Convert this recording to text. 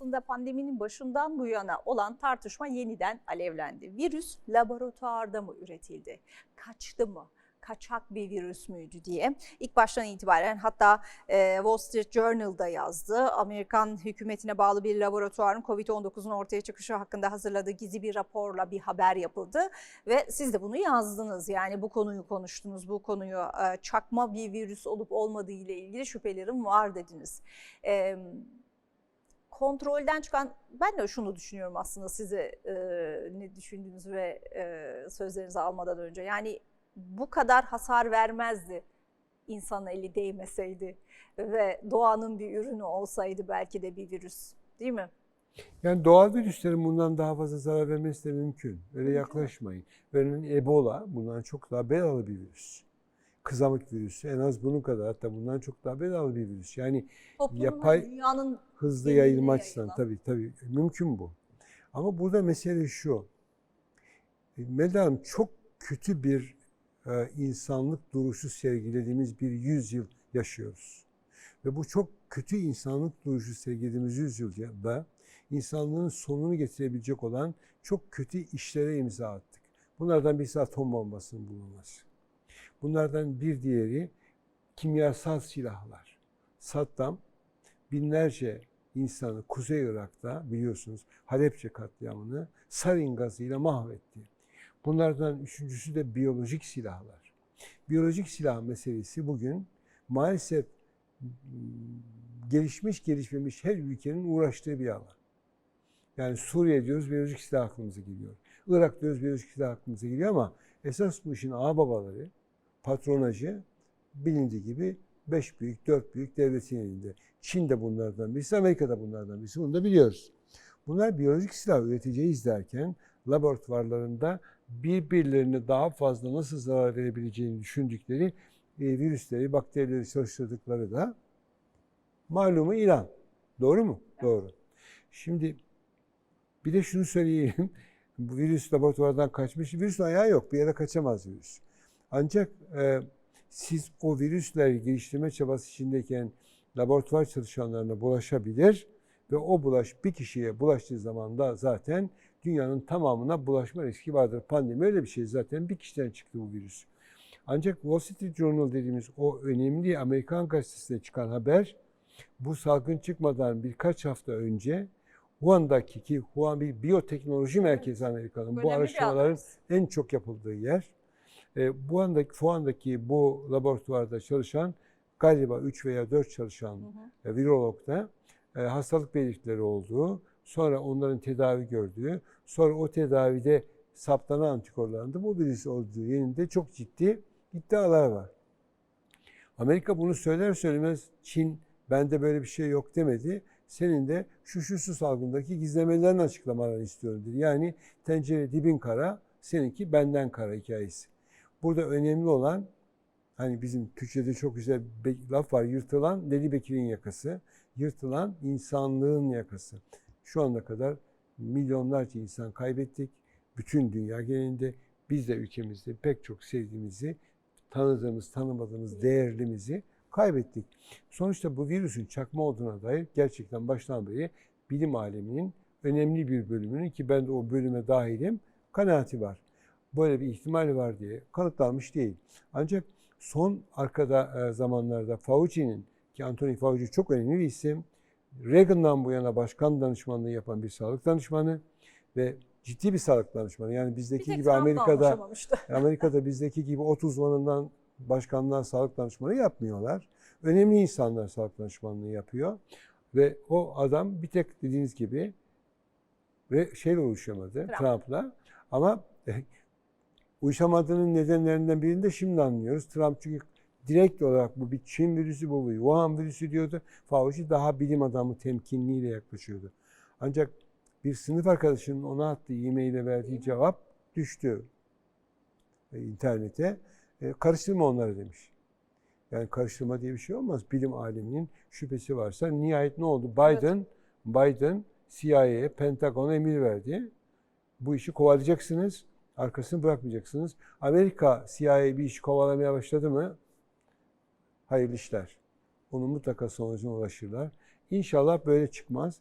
aslında pandeminin başından bu yana olan tartışma yeniden alevlendi. Virüs laboratuvarda mı üretildi? Kaçtı mı? kaçak bir virüs müydü diye. İlk baştan itibaren hatta e, Wall Street Journal'da yazdı. Amerikan hükümetine bağlı bir laboratuvarın COVID-19'un ortaya çıkışı hakkında hazırladığı gizli bir raporla bir haber yapıldı. Ve siz de bunu yazdınız. Yani bu konuyu konuştunuz. Bu konuyu e, çakma bir virüs olup olmadığı ile ilgili şüphelerim var dediniz. E, kontrolden çıkan ben de şunu düşünüyorum aslında size e, ne düşündüğünüzü ve e, sözlerinizi almadan önce. Yani bu kadar hasar vermezdi insan eli değmeseydi ve doğanın bir ürünü olsaydı belki de bir virüs değil mi? Yani doğal virüslerin bundan daha fazla zarar vermesi de mümkün. Öyle yaklaşmayın. Örneğin Ebola bundan çok daha belalı bir virüs. Kızamık virüsü en az bunun kadar hatta bundan çok daha belalı bir virüs. Yani Toplumun Yapay- dünyanın hızlı yayılma açısından tabii tabii mümkün bu. Ama burada mesele şu. Melda Hanım çok kötü bir e, insanlık duruşu sergilediğimiz bir yüzyıl yaşıyoruz. Ve bu çok kötü insanlık duruşu sergilediğimiz yüzyılda insanlığın sonunu getirebilecek olan çok kötü işlere imza attık. Bunlardan birisi atom bombasının bulunması. Bunlardan bir diğeri kimyasal silahlar. Saddam binlerce insanı Kuzey Irak'ta biliyorsunuz Halepçe katliamını sarin gazıyla mahvetti. Bunlardan üçüncüsü de biyolojik silahlar. Biyolojik silah meselesi bugün maalesef m, gelişmiş gelişmemiş her ülkenin uğraştığı bir alan. Yani Suriye diyoruz biyolojik silah aklımıza geliyor. Irak diyoruz biyolojik silah aklımıza geliyor ama esas bu işin ağababaları, patronajı bilindiği gibi beş büyük, dört büyük devletin elinde. Çin de bunlardan birisi, Amerika da bunlardan birisi. Bunu da biliyoruz. Bunlar biyolojik silah üreteceğiz derken laboratuvarlarında birbirlerine daha fazla nasıl zarar verebileceğini düşündükleri e, virüsleri, bakterileri çalıştırdıkları da malumu ilan. Doğru mu? Doğru. Şimdi bir de şunu söyleyeyim. Bu virüs laboratuvardan kaçmış. Virüsün ayağı yok. Bir yere kaçamaz virüs. Ancak e, siz o virüsleri geliştirme çabası içindeyken laboratuvar çalışanlarına bulaşabilir ve o bulaş bir kişiye bulaştığı zaman da zaten dünyanın tamamına bulaşma riski vardır. Pandemi öyle bir şey zaten bir kişiden çıktı bu virüs. Ancak Wall Street Journal dediğimiz o önemli Amerikan gazetesinde çıkan haber bu salgın çıkmadan birkaç hafta önce Wuhan'daki ki Wuhan bir biyoteknoloji merkezi Amerika'nın bu araştırmaların en çok yapıldığı yer. E, bu andaki, Wuhan'daki bu laboratuvarda çalışan galiba 3 veya 4 çalışan e, virologda e, hastalık belirtileri olduğu, sonra onların tedavi gördüğü, sonra o tedavide saptanan antikorlarında bu virüs olduğu yönünde çok ciddi iddialar var. Amerika bunu söyler söylemez Çin bende böyle bir şey yok demedi. Senin de şu şu şu salgındaki gizlemelerini açıklamalarını istiyorum dedi. Yani tencere dibin kara, seninki benden kara hikayesi. Burada önemli olan hani bizim Türkçe'de çok güzel bir laf var. Yırtılan Deli Bekir'in yakası. Yırtılan insanlığın yakası. Şu ana kadar milyonlarca insan kaybettik. Bütün dünya genelinde biz de ülkemizde pek çok sevdiğimizi, tanıdığımız, tanımadığımız değerlimizi kaybettik. Sonuçta bu virüsün çakma olduğuna dair gerçekten baştan beri bilim aleminin önemli bir bölümünün ki ben de o bölüme dahilim kanaati var. Böyle bir ihtimal var diye kanıtlanmış değil. Ancak son arkada e, zamanlarda Fauci'nin ki Anthony Fauci çok önemli bir isim. Reagan'dan bu yana başkan danışmanlığı yapan bir sağlık danışmanı ve ciddi bir sağlık danışmanı. Yani bizdeki gibi Amerika'da. Amerika'da bizdeki gibi 30 uzmanından başkanlığa sağlık danışmanı yapmıyorlar. Önemli insanlar sağlık danışmanlığı yapıyor. Ve o adam bir tek dediğiniz gibi ve şeyle uyuşamadı Trump. Trump'la. Ama uyuşamadığının nedenlerinden birini de şimdi anlıyoruz. Trump çünkü direkt olarak bu bir Çin virüsü, bu bir Wuhan virüsü diyordu. Fauci daha bilim adamı temkinliğiyle yaklaşıyordu. Ancak bir sınıf arkadaşının ona attığı e-mail'e verdiği cevap düştü e, internete. E, karıştırma onları demiş. Yani karıştırma diye bir şey olmaz. Bilim aleminin şüphesi varsa nihayet ne oldu? Biden, Biden CIA'ye, Pentagon'a emir verdi. Bu işi kovalayacaksınız, arkasını bırakmayacaksınız. Amerika CIA bir işi kovalamaya başladı mı? Hayırlı işler. Onun mutlaka sonucuna ulaşırlar. İnşallah böyle çıkmaz.